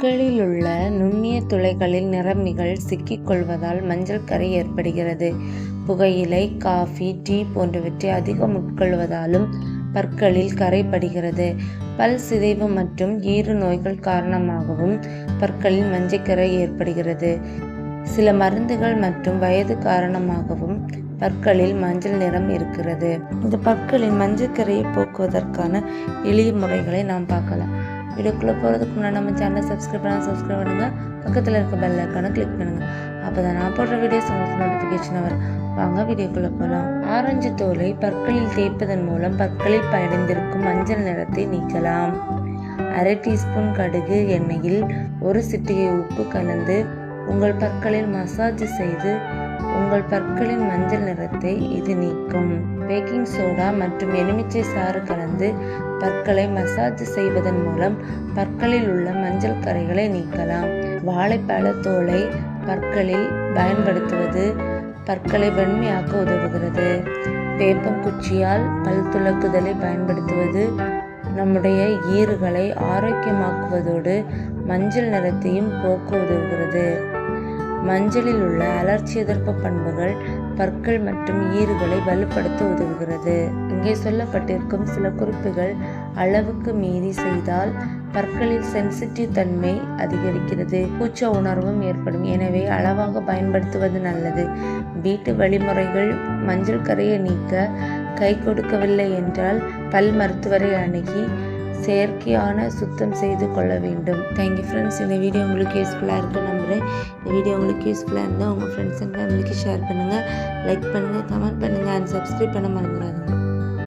பற்களில் உள்ள நுண்ணிய துளைகளில் நிறமிகள் சிக்கிக்கொள்வதால் மஞ்சள் கறை ஏற்படுகிறது. புகையிலை காஃபி டீ போன்றவற்றை அதிகம் உட்கொள்வதாலும் பற்களில் கரைப்படுகிறது. பல் சிதைவு மற்றும் ஈறு நோய்கள் காரணமாகவும் பற்களில் மஞ்சக்கரை ஏற்படுகிறது. சில மருந்துகள் மற்றும் வயது காரணமாகவும் பற்களில் மஞ்சள் நிறம் இருக்கிறது. இந்த பற்களின் மஞ்சக்கரையை போக்குவதற்கான எளிய முறைகளை நாம் பார்க்கலாம். வீடியோக்குள்ளே போகிறதுக்கு முன்னாடி நம்ம சேனலை சப்ஸ்கிரைப் பண்ணால் சப்ஸ்கிரைப் பண்ணுங்கள் பக்கத்தில் இருக்க பெல் ஐக்கானை கிளிக் பண்ணுங்கள் அப்போ தான் நான் போடுற வீடியோஸ் உங்களுக்கு நோட்டிஃபிகேஷன் வரும். வாங்க வீடியோக்குள்ளே போகலாம் ஆரஞ்சு தோலை பற்களில் தேய்ப்பதன் மூலம் பற்களில் பயடைந்திருக்கும் மஞ்சள் நிறத்தை நீக்கலாம். அரை டீஸ்பூன் கடுகு எண்ணெயில் ஒரு சிட்டிகை உப்பு கலந்து உங்கள் பற்களில் மசாஜ் செய்து உங்கள் பற்களின் மஞ்சள் நிறத்தை இது நீக்கும். பேக்கிங் சோடா மற்றும் எலுமிச்சை சாறு கலந்து பற்களை மசாஜ் செய்வதன் மூலம் பற்களில் உள்ள மஞ்சள் கரைகளை நீக்கலாம். வாழைப்பழ தோலை பற்களில் பயன்படுத்துவது பற்களை வெண்மையாக்க உதவுகிறது. வேப்பங்குச்சியால் பல் துலக்குதலை பயன்படுத்துவது நம்முடைய ஈறுகளை ஆரோக்கியமாக்குவதோடு மஞ்சள் நிறத்தையும் போக்க உதவுகிறது. மஞ்சளில் உள்ள அலர்ச்சி எதிர்ப்பு பண்புகள் பற்கள் மற்றும் ஈறுகளை வலுப்படுத்த உதவுகிறது. இங்கே சொல்லப்பட்டிருக்கும் சில குறிப்புகள் அளவுக்கு மீறி செய்தால் பற்களில் சென்சிட்டிவ் தன்மை அதிகரிக்கிறது. கூச்ச உணர்வும் ஏற்படும். எனவே அளவாக பயன்படுத்துவது நல்லது. வீட்டு வழிமுறைகள் மஞ்சள் கரையை நீக்க கை கொடுக்கவில்லை என்றால் பல் மருத்துவரை அணுகி செயற்கையான சுத்தம் செய்து கொள்ள வேண்டும். தேங்க்யூ ஃப்ரெண்ட்ஸ் இந்த வீடியோ உங்களுக்கு யூஸ்ஃபுல்லாக இருக்கு நம்புகிறேன் இந்த வீடியோ உங்களுக்கு யூஸ்ஃபுல்லாக இருந்தால் உங்கள் ஃப்ரெண்ட்ஸ் அண்ட் ஃபேமிலிக்கு ஷேர் பண்ணுங்கள் லைக் பண்ணுங்கள் கமெண்ட் பண்ணுங்கள் அண்ட் சப்ஸ்கிரைப் பண்ண மறந்துடாதுங்க.